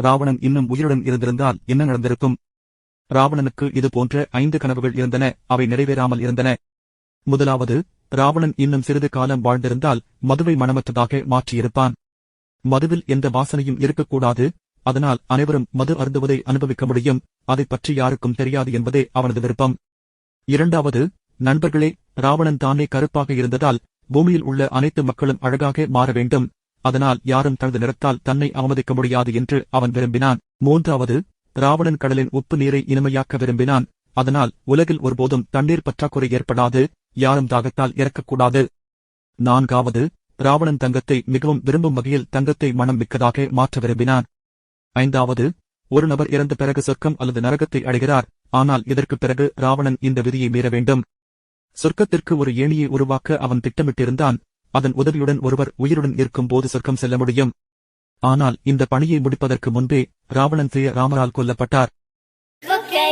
ராவணன் இன்னும் உயிருடன் இருந்திருந்தால் என்ன நடந்திருக்கும்? ராவணனுக்கு இது போன்ற ஐந்து கனவுகள் இருந்தன அவை நிறைவேறாமல் இருந்தன. முதலாவது ராவணன் இன்னும் சிறிது காலம் வாழ்ந்திருந்தால் மதுவை மனமற்றதாக மாற்றியிருப்பான். மதுவில் எந்த வாசனையும் இருக்கக்கூடாது அதனால் அனைவரும் மது அருந்துவதை அனுபவிக்க முடியும் அதைப் பற்றி யாருக்கும் தெரியாது என்பதே அவனது விருப்பம். இரண்டாவது நண்பர்களே ராவணன் தானே கருப்பாக இருந்ததால் பூமியில் உள்ள அனைத்து மக்களும் அழகாக மாற வேண்டும். அதனால் யாரும் தனது நிறத்தால் தன்னை அவமதிக்க முடியாது என்று அவன் விரும்பினான். மூன்றாவது ராவணன் கடலின் உப்பு நீரை இனிமையாக்க விரும்பினான். அதனால் உலகில் ஒருபோதும் தண்ணீர் பற்றாக்குறை ஏற்படாது யாரும் தாகத்தால் இறக்கக்கூடாது. நான்காவது ராவணன் தங்கத்தை மிகவும் விரும்பும் வகையில் தங்கத்தை மனம் மிக்கதாக மாற்ற விரும்பினான். ஐந்தாவது ஒரு நபர் இறந்த பிறகு சொர்க்கம் அல்லது நரகத்தை அடைகிறார். ஆனால் இதற்குப் பிறகு ராவணன் இந்த விதியை மீற வேண்டும். சொர்க்கத்திற்கு ஒரு ஏணியை உருவாக்க அவன் திட்டமிட்டிருந்தான். அதன் உதவியுடன் ஒருவர் உயிருடன் இருக்கும்போது சொர்க்கம் செல்ல முடியும் ஆனால் இந்த பணியை முடிப்பதற்கு முன்பே ராவணன் செய்ய ராமரால் கொல்லப்பட்டார் Okay.